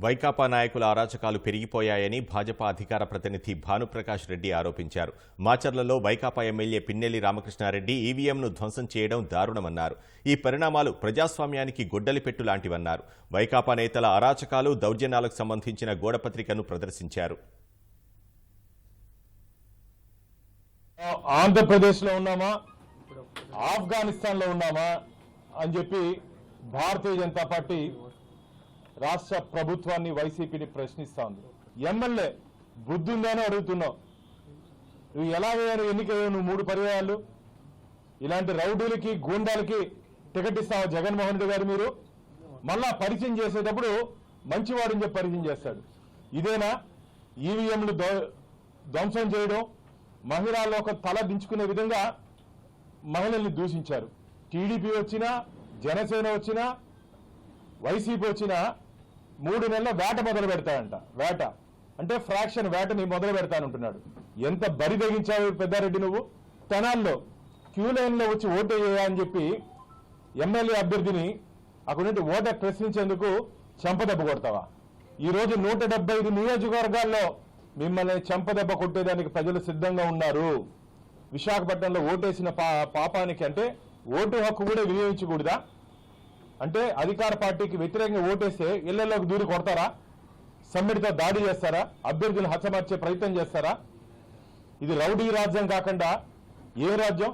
వైకాపా నాయకుల అరాచకాలు పెరిగిపోయాయని భాజపా అధికార ప్రతినిధి భానుప్రకాష్ రెడ్డి ఆరోపించారు. మాచర్లలో వైకాపా ఎమ్మెల్యే పిన్నెల్లి రామకృష్ణారెడ్డి ఈవీఎంను ధ్వంసం చేయడం దారుణమన్నారు. ఈ పరిణామాలు ప్రజాస్వామ్యానికి గొడ్డలిపెట్టు లాంటివన్నారు. వైకాపా నేతల అరాచకాలు దౌర్జన్యాలకు సంబంధించిన గోడపత్రికను ప్రదర్శించారు. ఆంధ్రప్రదేశ్లో ఉన్నామా? ఆఫ్ఘనిస్తాన్లో ఉన్నామా? అని చెప్పి భారతీయ జనతా పార్టీ రాష్ట్ర ప్రభుత్వాన్ని వైసీపీని ప్రశ్నిస్తా ఉంది ఎమ్మెల్యే బుద్ధి ఉందని అడుగుతున్నావు. నువ్వు ఎలా వేయారు ఎన్నికయ్యావు? నువ్వు మూడు పర్యాయాలు. ఇలాంటి రౌడీలకి గూండాలకి టికెట్ ఇస్తావా జగన్మోహన్ రెడ్డి గారు మీరు? మళ్ళా పరిచయం చేసేటప్పుడు మంచివాడిని చెప్పి పరిచయం చేస్తాడు. ఇదేనా? ఈవీఎంలు ధ్వంసం చేయడం మహిళల్లో ఒక తల దించుకునే విధంగా మహిళల్ని దూషించారు. టీడీపీ వచ్చినా జనసేన వచ్చినా వైసీపీ వచ్చినా మూడు నెలల వేట మొదలు పెడతాడంట. వేట. అంటే ఫ్రాక్షన్ వేటని మొదలు పెడతానంటున్నాడు. ఎంత బరి తెగించావు పెద్దారెడ్డి నువ్వు? తెనాల్లో క్యూ లైన్లో వచ్చి ఓటు వేయా అని చెప్పి ఎమ్మెల్యే అభ్యర్థిని అక్కడ ఓటర్ ప్రశ్నించేందుకు చెంపదెబ్బ కొడతావా? ఈ రోజు నూట డెబ్బై ఐదు నియోజకవర్గాల్లో మిమ్మల్ని చెంపదెబ్బ కొట్టేదానికి ప్రజలు సిద్ధంగా ఉన్నారు. విశాఖపట్నంలో ఓటేసిన పా పాపానికి అంటే ఓటు హక్కు కూడా వినియోగించకూడదా? అంటే అధికార పార్టీకి వ్యతిరేకంగా ఓటేస్తే ఇళ్ళలోకి దూరి కొడతారా? సమ్మిడితో దాడి చేస్తారా? అభ్యర్థులు హతమార్చే ప్రయత్నం చేస్తారా? ఇది రౌడీ రాజ్యం కాకుండా ఏ రాజ్యం?